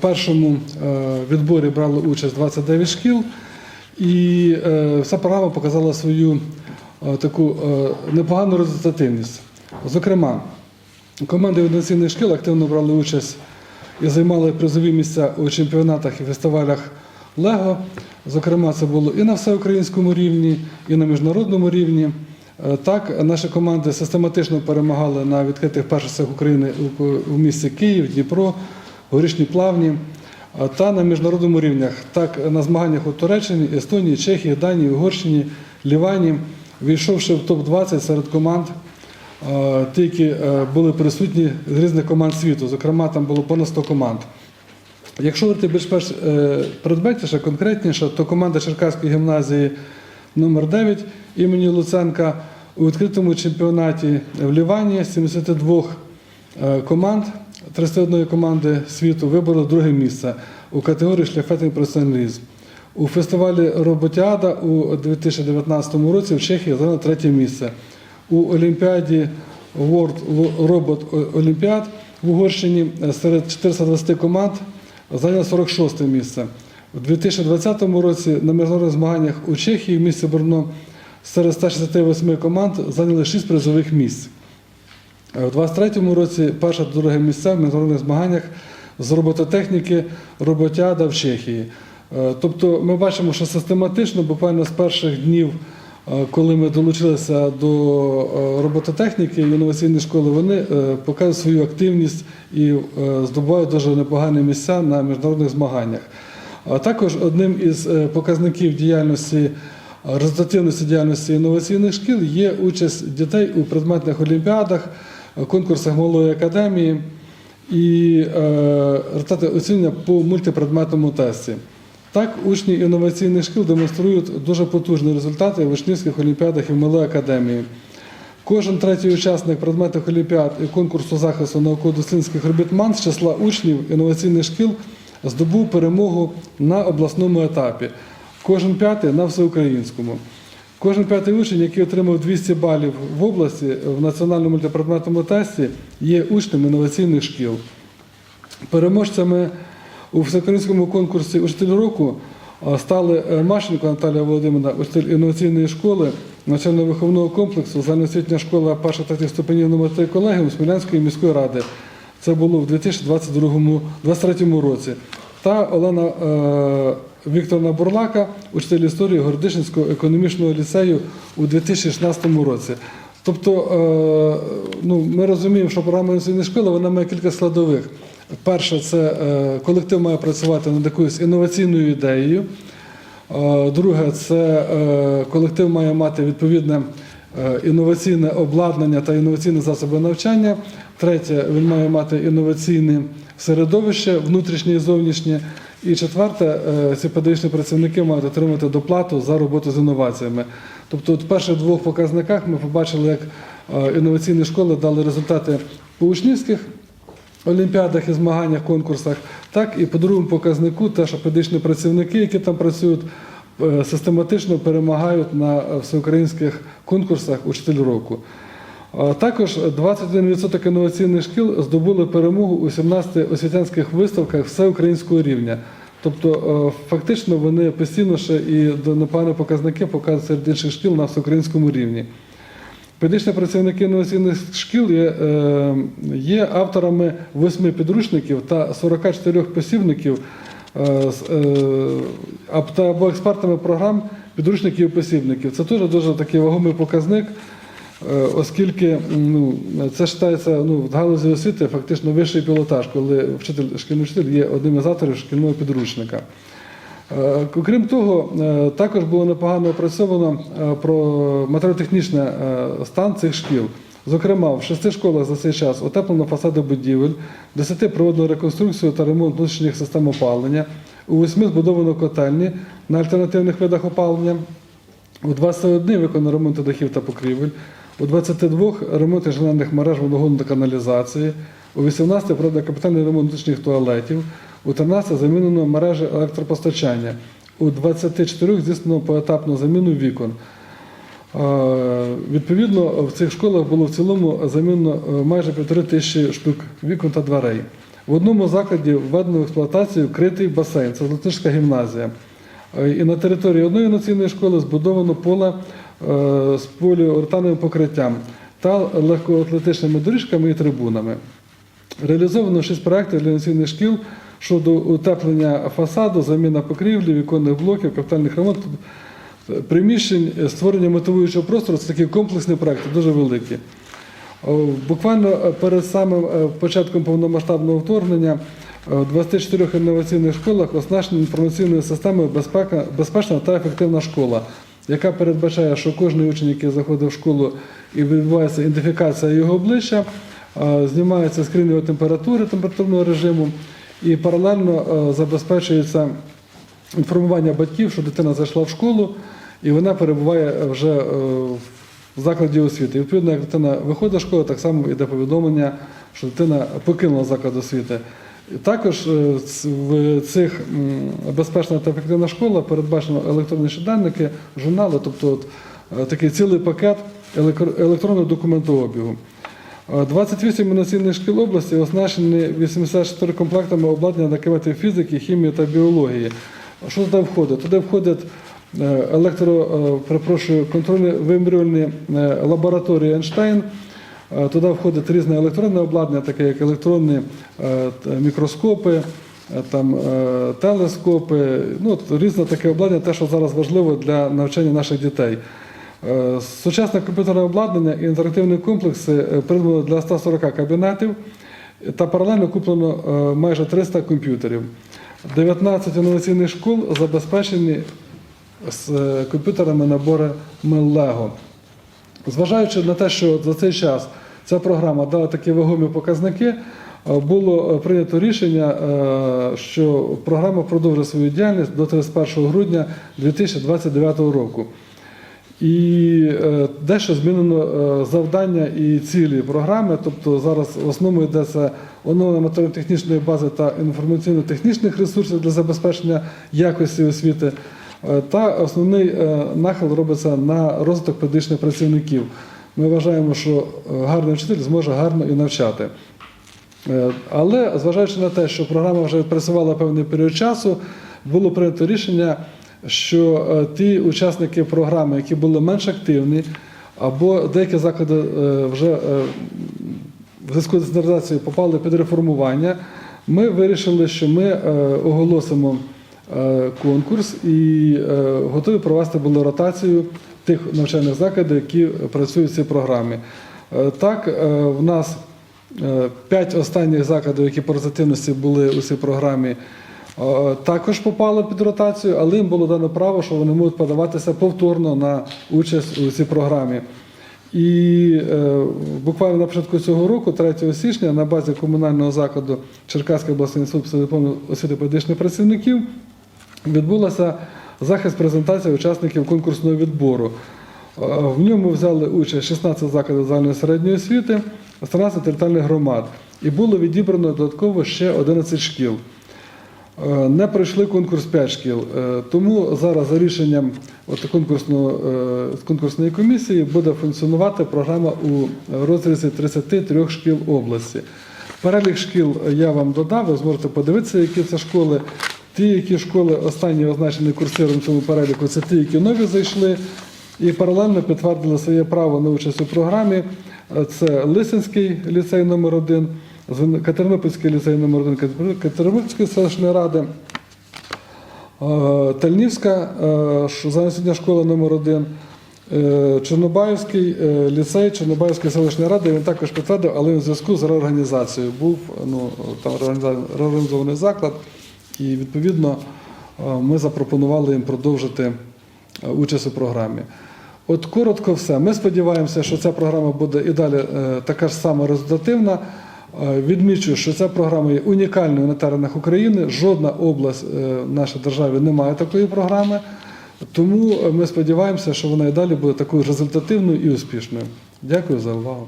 першому е, відборі брали участь 29 шкіл, і е, вся програма показала свою е, таку непогану результативність. Зокрема, команди інноваційних шкіл активно брали участь і займали призові місця у чемпіонатах і фестивалях Лего. Зокрема, це було і на всеукраїнському рівні, і на міжнародному рівні. Так, наші команди систематично перемагали на відкритих першостях України у місті Київ, Дніпро, Горішні Плавні та на міжнародному рівнях. Так, на змаганнях у Туреччині, Естонії, Чехії, Данії, Угорщині, Лівані, війшовши в топ-20 серед команд, ті, які е, були присутні з різних команд світу. Зокрема, там було понад 100 команд. Якщо говорити більш-менш е, предметніше, конкретніше, то команда Черкаської гімназії номер 9 імені Луценка у відкритому чемпіонаті в Лівані 72 е, команд, 31 команди світу виборола друге місце у категорії шляхетний професіоналізм. У фестивалі Роботіада у 2019 році в Чехії зайняла третє місце. У Олімпіаді World Robot Olympiad в Угорщині серед 420 команд зайняла 46 місце. У 2020 році на міжнародних змаганнях у Чехії в місті Брно серед 168 команд зайняли 6 призових місць. Е, У 2023 році перше друге місця в міжнародних змаганнях з робототехніки роботяда в Чехії. Е, Тобто ми бачимо, що систематично, буквально з перших днів, е, коли ми долучилися до е, робототехніки і інноваційної школи, вони е, показують свою активність і е, здобувають дуже непогані місця на міжнародних змаганнях. А також одним із е, показників діяльності е, результативності діяльності інноваційних шкіл є участь дітей у предметних олімпіадах, е, конкурсах малої академії і е, результати оцінювання по мультипредметному тесті. Так, учні інноваційних шкіл демонструють дуже потужні результати в учнівських олімпіадах і в малої академії. Кожен третій учасник предметних олімпіад і конкурсу захисту науково-дослідницьких робіт МАН з числа учнів інноваційних шкіл здобув перемогу на обласному етапі. Кожен п'ятий на всеукраїнському. Кожен п'ятий учень, який отримав 200 балів в області в національному мультипредметному тесті, є учнем інноваційних шкіл. Переможцями у всеукраїнському конкурсі Учитель року стали е, Машенко Наталія Володимирівна, учитель інноваційної школи, навчально-виховного комплексу, загальноосвітня школа перших третіх ступенів номер 3 колегіум Смілянської міської ради. Це було в 2022-2023 році. Та Олена Вікторовна Бурлака, учитель історії Городишинського економічного ліцею у 2016 році. Тобто, е, ну, ми розуміємо, що програма інноваційної школи вона має кілька складових. Перше, це е, колектив має працювати над якоюсь інноваційною ідеєю. Е, Друге, це колектив має мати відповідне інноваційне обладнання та інноваційні засоби навчання. Третє, він має мати інноваційне середовище, внутрішнє і зовнішнє. І четверте, е, ці педагогічні працівники мають отримати доплату за роботу з інноваціями. Тобто, в перших двох показниках ми побачили, як е, інноваційні школи дали результати по учнівських олімпіадах і змаганнях, конкурсах, так і по другому показнику, те, що педагогічні працівники, які там працюють, е, систематично перемагають на всеукраїнських конкурсах учитель року. Також 21% інноваційних шкіл здобули перемогу у 17 освітянських виставках всеукраїнського рівня. Тобто, е, фактично, вони постійно ще і до непогані показники показують серед інших шкіл на всеукраїнському рівні. Педагогічні працівники інноваційних шкіл є, е, є авторами восьми підручників та 44 посібників е, або експертами програм підручників і посібників. Це теж дуже такий вагомий показник, оскільки ну, це вважається ну, в галузі освіти фактично вищий пілотаж, коли вчитель, шкільний вчитель є одним із авторів шкільного підручника. Е, Окрім того, е, також було непогано опрацьовано е, про матеріально-технічний е, стан цих шкіл. Зокрема, в шести школах за цей час утеплено фасади будівель, в десяти проведено реконструкцію та ремонт внутрішніх систем опалення, у восьми збудовано котельні на альтернативних видах опалення, у 21 виконано ремонт дахів та покрівель, у 22 ремонт інженерних мереж водогону та каналізації, у 18 проведено капітальний ремонт внутрішніх туалетів, у 13 замінено мережі електропостачання, у 24 здійснено поетапну заміну вікон. Е, Відповідно, в цих школах було в цілому замінено е, майже півтори тисячі штук вікон та дверей. В одному закладі введено в експлуатацію критий басейн, це Золотишська гімназія. Е, І на території одної інноваційної школи збудовано поле з поліуретановим покриттям та легкоатлетичними доріжками і трибунами. Реалізовано шість проєктів інноваційних шкіл щодо утеплення фасаду, заміна покрівлі, віконних блоків, капітальних ремонтів, приміщень, е, створення мотивуючого простору це такі комплексні проекти, дуже великі. Буквально е, перед самим е, початком повномасштабного вторгнення е, в 24 інноваційних школах оснащені інформаційною системою безпечна та ефективна школа, яка передбачає, що кожен учень, який заходить в школу і відбувається ідентифікація його обличчя, е, знімається скрін його температури, температурного режиму, і паралельно е, забезпечується інформування батьків, що дитина зайшла в школу і вона перебуває вже е, в закладі освіти. І відповідно, як дитина виходить з школи, так само йде повідомлення, що дитина покинула заклад освіти. Також е, в цих безпечна та ефективна школа передбачено електронні щоденники, журнали, тобто от, е, такий цілий пакет електронного документообігу. Е, 28 інноваційних шкіл області оснащені 84 комплектами обладнання на фізики, хімії та біології. Що туди входить? Туди входять е, електро, е, перепрошую, контрольні вимірювальні е, лабораторії Ейнштейн. Е, Туди входить різне електронне обладнання, таке як електронні е, мікроскопи, е, там, телескопи, ну, різне таке обладнання, те, що зараз важливо для навчання наших дітей. Сучасне комп'ютерне обладнання і інтерактивні комплекси придбано для 140 кабінетів та паралельно куплено майже 300 комп'ютерів. 19 інноваційних школ забезпечені з комп'ютерами наборами Lego. Зважаючи на те, що за цей час ця програма дала такі вагомі показники, е, було е, прийнято рішення, е, що програма продовжує свою діяльність до 31 грудня 2029 року. І дещо змінено завдання і цілі програми. Тобто зараз в основному йдеться оновлення матеріально-технічної бази та інформаційно-технічних ресурсів для забезпечення якості освіти. Та основний нахил робиться на розвиток педагогічних працівників. Ми вважаємо, що е, гарний вчитель зможе гарно і навчати. Е, Але зважаючи на те, що програма вже працювала певний період часу, було прийнято рішення, що е, ті учасники програми, які були менш активні, або деякі заклади вже в зв'язку з децентралізацією попали під реформування, ми вирішили, що ми оголосимо конкурс і готові провести були ротацію тих навчальних закладів, які працюють в цій програмі. Е, Так, е, в нас е, п'ять останніх закладів, які по результативності були у цій програмі, також попали під ротацію, але їм було дано право, що вони можуть подаватися повторно на участь у цій програмі. І буквально на початку цього року, 3 січня, на базі комунального закладу Черкаський обласний інститут освіти педагогічних працівників відбулася захист презентації учасників конкурсного відбору. Е, В ньому взяли участь 16 закладів загальної середньої освіти, 13 територіальних громад. І було відібрано додатково ще 11 шкіл. Е, Не пройшли конкурс 5 шкіл. Е, Тому зараз за рішенням от конкурсної комісії буде функціонувати програма у розрізі 33 шкіл області. Перелік шкіл я вам додав, ви зможете подивитися, які це школи. Ті, які школи останні означені курсиром в цьому переліку, це ті, які нові зайшли, і паралельно підтвердили своє право на участь у програмі. Це Лисинський ліцей номер 1 Катеринопільський ліцей номер 1 Катеринопільської селищної ради, е, Тальнівська е, школа номер 1 е, Чорнобаївський ліцей Чорнобаївської селищної ради. Він також підтвердив, але в зв'язку з реорганізацією. Був ну, там реорганізований заклад, і відповідно е, ми запропонували їм продовжити е, участь у програмі. От коротко все. Ми сподіваємося, що ця програма буде і далі е, така ж сама результативна. Відмічу, що ця програма є унікальною на теренах України. Жодна область в нашій державі не має такої програми. Тому ми сподіваємося, що вона і далі буде такою результативною і успішною. Дякую за увагу.